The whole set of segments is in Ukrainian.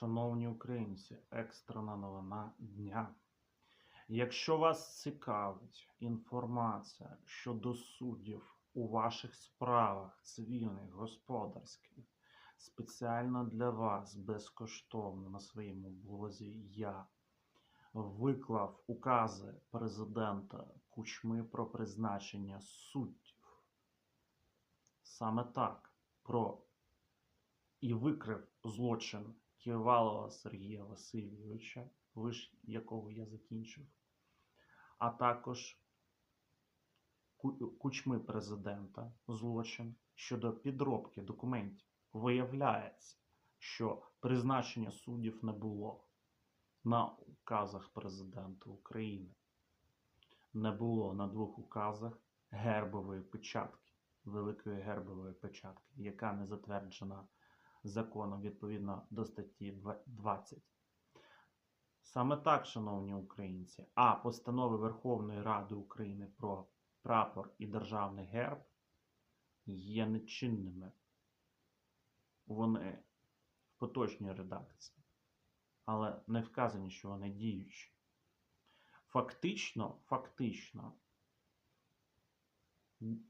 Шановні українці, екстрена новина дня. Якщо вас цікавить інформація щодо суддів у ваших справах цивільних, господарських, спеціально для вас безкоштовно на своєму блозі я виклав укази президента Кучми про призначення суддів. Саме так про і викрив злочин Ківалова Сергія Васильовича, виш якого я закінчив, а також Кучми президента злочин щодо підробки документів. Виявляється, що призначення суддів не було на указах президента України. Не було на двох указах гербової печатки, великої гербової печатки, яка не затверджена законом відповідно до статті 20. Саме так, шановні українці, а постанови Верховної Ради України про прапор і державний герб є нечинними. Вони в поточній редакції, але не вказані, що вони діючі. Фактично, фактично,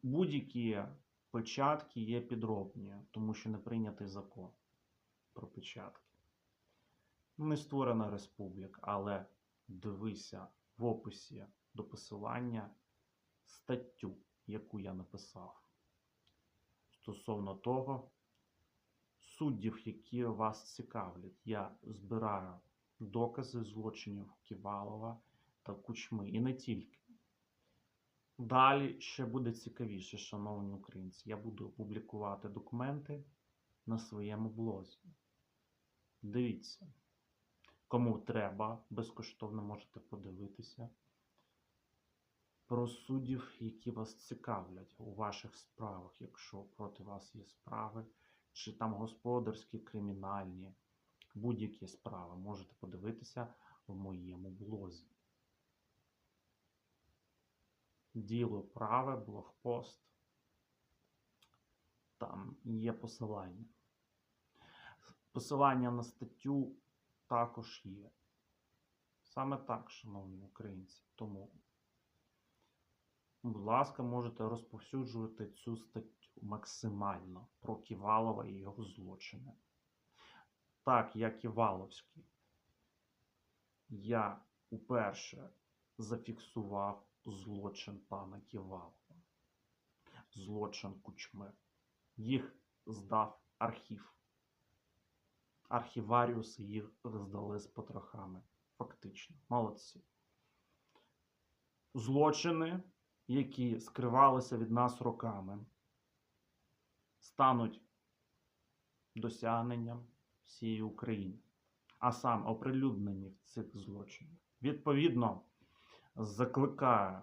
будь-які печатки є підробні, тому що не прийнятий закон про печатки. Не створена республіка, але дивися в описі до посилання статтю, яку я написав. Стосовно того, суддів, які вас цікавлять, я збираю докази злочинів Ківалова та Кучми, і не тільки. Далі ще буде цікавіше, шановні українці. Я буду опублікувати документи на своєму блозі. Дивіться, кому треба, безкоштовно можете подивитися про суддів, які вас цікавлять у ваших справах, якщо проти вас є справи, чи там господарські, кримінальні, будь-які справи можете подивитися в моєму блозі. Діло праве, блогпост. Там є посилання. Посилання на статтю також є. Саме так, шановні українці. Тому, будь ласка, можете розповсюджувати цю статтю максимально про Ківалова і його злочини. Так, я Ківаловський. Я уперше зафіксував злочин пана Ківалова, злочин Кучми. Їх здав архів. Архіваріуси їх роздали з потрохами. Фактично. Молодці. Злочини, які скривалися від нас роками, стануть досягненням всієї України, а сам оприлюднені в цих злочинів. Відповідно, закликаю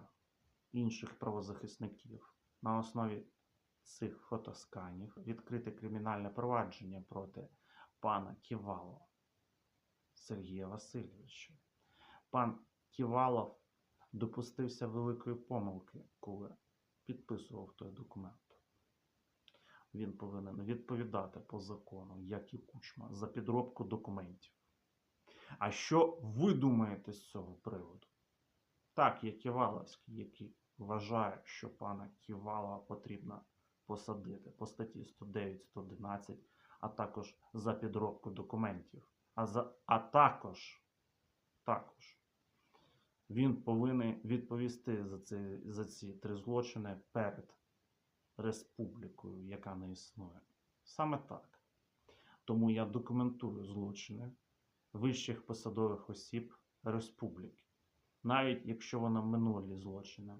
інших правозахисників на основі цих фотосканів відкрити кримінальне провадження проти пана Ківалова Сергія Васильовича. Пан Ківалов допустився великої помилки, коли підписував той документ. Він повинен відповідати по закону, як і кучма, за підробку документів. А що ви думаєте з цього приводу? Так, я Ківаловський, який вважає, що пана Ківалова потрібно посадити по статті 109-111, а також за підробку документів. А, за, а також, також він повинен відповісти за, ці, за ці три злочини перед республікою, яка не існує. Саме так. Тому я документую злочини вищих посадових осіб республіки, навіть якщо вони минулі злочини.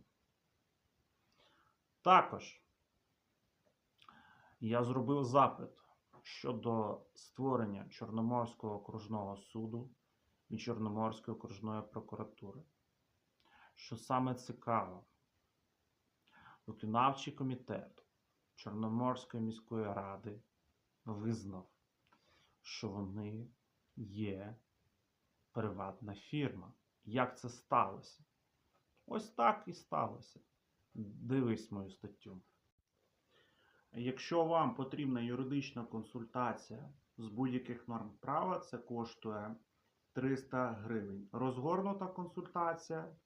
Також я зробив запит щодо створення Чорноморського окружного суду і Чорноморської окружної прокуратури. Що саме цікаво, виконавчий комітет Чорноморської міської ради визнав, що вони є приватна фірма. Як це сталося? Ось так і сталося. Дивись мою статтю. Якщо вам потрібна юридична консультація з будь-яких норм права це коштує 300 гривень. Розгорнута консультація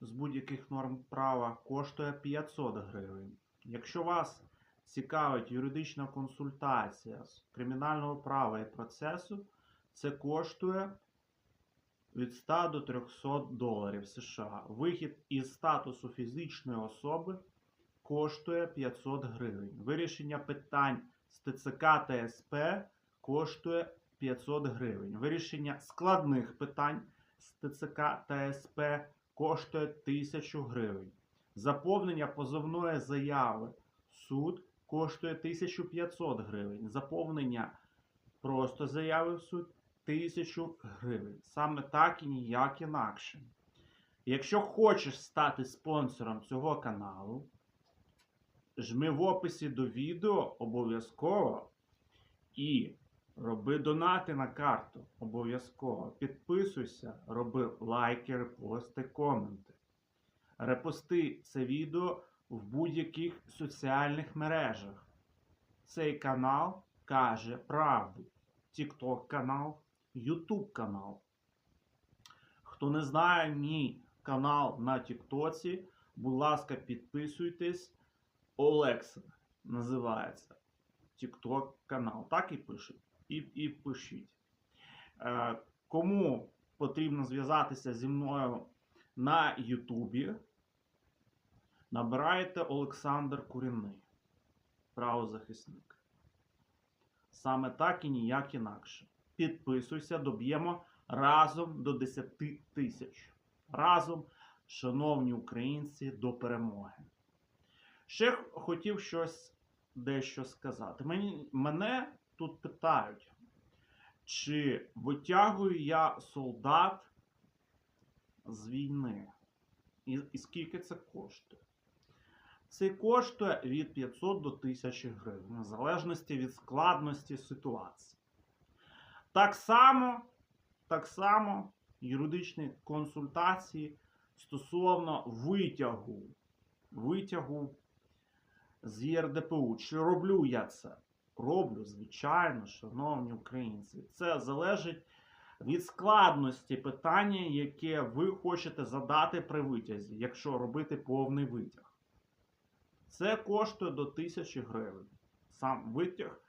з будь-яких норм права коштує 500 гривень. Якщо вас цікавить юридична консультація з кримінального права і процесу, це коштує від 100 до 300 доларів США. Вихід із статусу фізичної особи коштує 500 гривень. Вирішення питань з ТЦК та СП коштує 500 гривень. Вирішення складних питань з ТЦК та СП коштує 1000 гривень. Заповнення позовної заяви суд коштує 1500 гривень. Заповнення просто заяви в суд 1000 гривень. Саме так і ніяк інакше. Якщо хочеш стати спонсором цього каналу, жми в описі до відео обов'язково і роби донати на карту обов'язково. Підписуйся, роби лайки, репости, коменти. Репости це відео в будь-яких соціальних мережах. Цей канал каже правду. TikTok канал, YouTube канал. Хто не знає мій канал на Тіктоці, будь ласка, підписуйтесь. Олекса називається TikTok канал. Так і пишуть. І, і пишіть. Е, кому потрібно зв'язатися зі мною на Ютубі, набирайте Олександр Курінний, правозахисник. Саме так і ніяк інакше. Підписуйся, доб'ємо разом до 10 тисяч. Разом, шановні українці, до перемоги. Ще хотів щось дещо сказати. Мені, мене тут питають, чи витягую я солдат з війни? І, і скільки це коштує? Це коштує від 500 до 1000 гривень, в залежності від складності ситуації. Так само, так само юридичні консультації стосовно витягу, витягу з ЄРДПУ. Чи роблю я це? Роблю, звичайно, шановні українці. Це залежить від складності питання, яке ви хочете задати при витязі, якщо робити повний витяг. Це коштує до 1000 гривень. Сам витяг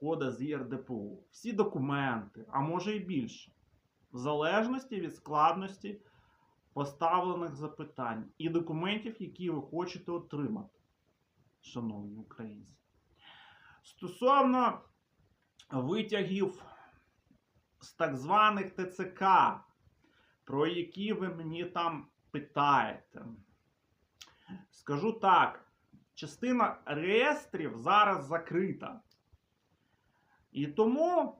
кода з ЄРДПУ. Всі документи, а може і більше. В залежності від складності поставлених запитань і документів, які ви хочете отримати, шановні українці. Стосовно витягів з так званих ТЦК, про які ви мені там питаєте. Скажу так, частина реєстрів зараз закрита. І тому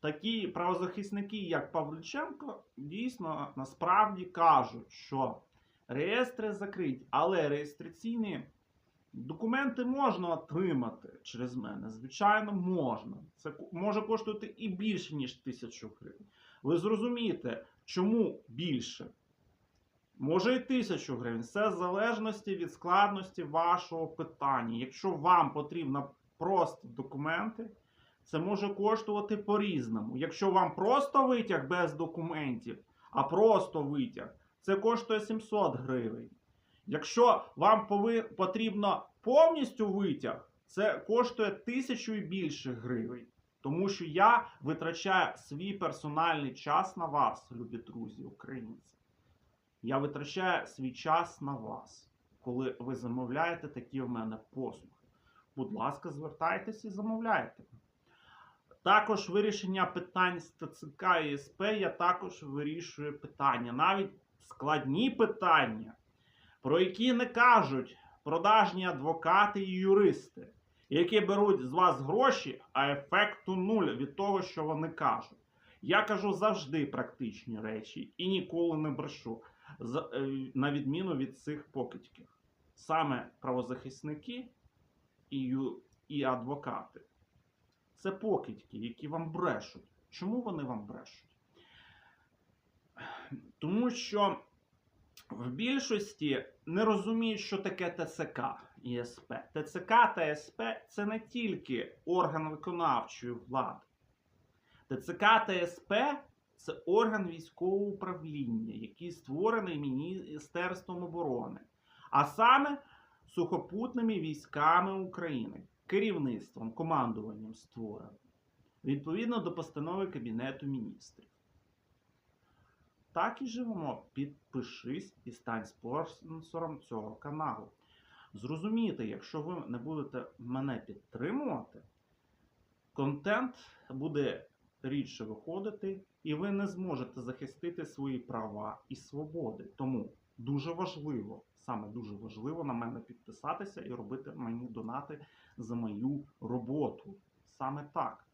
такі правозахисники, як Павлюченко, дійсно насправді кажуть, що реєстри закриті, але реєстраційні документи можна отримати через мене. Звичайно, можна. Це може коштувати і більше, ніж тисячу гривень. Ви зрозумієте, чому більше? Може і тисячу гривень. Це в залежності від складності вашого питання. Якщо вам потрібно просто документи, це може коштувати по-різному. Якщо вам просто витяг без документів, а просто витяг, це коштує 700 гривень. Якщо вам потрібно повністю витяг, це коштує тисячу і більше гривень. Тому що я витрачаю свій персональний час на вас, любі друзі, українці. Я витрачаю свій час на вас, коли ви замовляєте такі в мене послуги. Будь ласка, звертайтеся і замовляйте. Також вирішення питань з ТЦК і СП я також вирішую питання. Навіть складні питання, про які не кажуть продажні адвокати і юристи, які беруть з вас гроші, а ефекту нуль від того, що вони кажуть. Я кажу завжди практичні речі і ніколи не брешу, е, на відміну від цих покидьків. Саме правозахисники і, адвокати. Це покидьки, які вам брешуть. Чому вони вам брешуть? Тому що в більшості не розуміють, що таке ТСК. і СП. ТЦК та СП це не тільки орган виконавчої влади. ТЦК та СП це орган військового управління, який створений Міністерством оборони, а саме сухопутними військами України, керівництвом, командуванням створений, відповідно до постанови Кабінету міністрів. Так і живемо. Підпишись і стань спонсором цього каналу. Зрозумійте, якщо ви не будете мене підтримувати, контент буде рідше виходити, і ви не зможете захистити свої права і свободи. Тому дуже важливо, саме дуже важливо на мене підписатися і робити мені донати за мою роботу. Саме так.